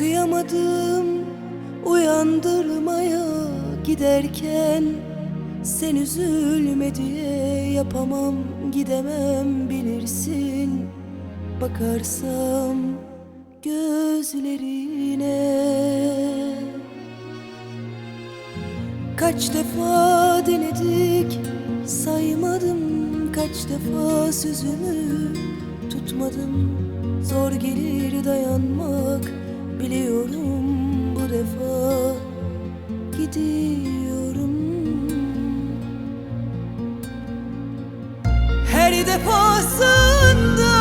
Yapamadım uyandırmaya giderken Sen üzülme diye yapamam gidemem bilirsin. Bakarsam gözlerine. Kaç defa denedik saymadım Kaç defa sözümü tutmadım Zor gelir dayanmak biliyorum bu defa Gidiyorum. Her defasında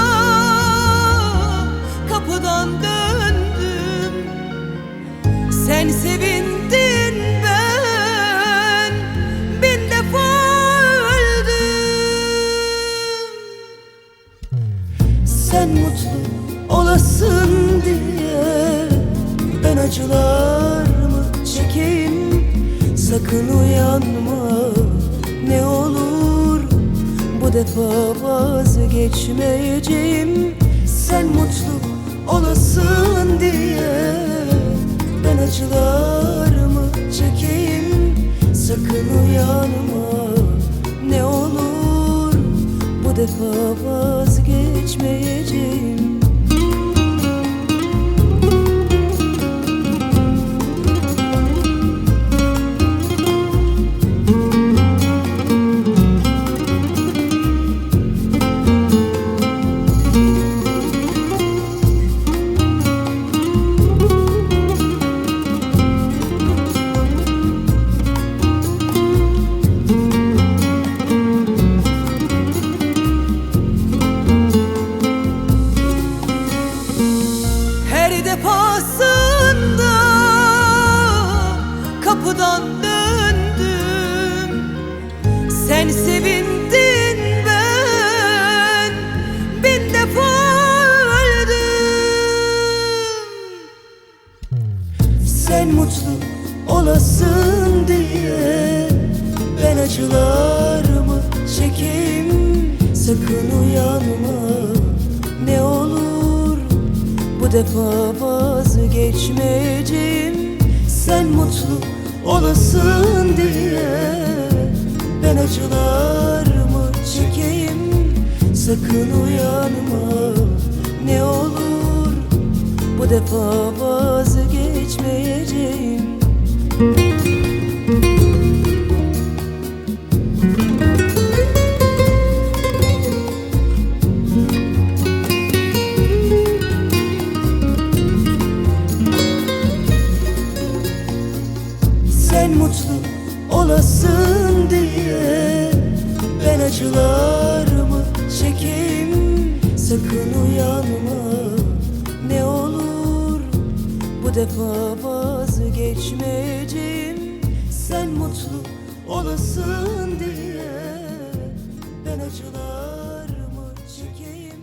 kapıdan döndüm. Sen sevindin ben acılarımı çekeyim Sakın uyanma. Ne olur bu defa vazgeçmeyeceğim. Sen mutlu olasın diye ben acılarımı çekeyim Sakın uyanma. Ne olur bu defa vazgeçmeyeceğim Defasında kapıdan döndüm. Sen sevindin ben bin defa öldüm. Sen mutlu olasın diye defa vazgeçmeyeceğim Sen mutlu olasın diye Ben acılarımı çekeyim? Sakın uyanma ne olur. Bu defa vazgeçmeyeceğim mutlu olasın diye Ben acılarımı çekim sakın uyanma. Ne olur bu defa vazgeçmeyeceğim. Sen mutlu olasın diye Ben acılar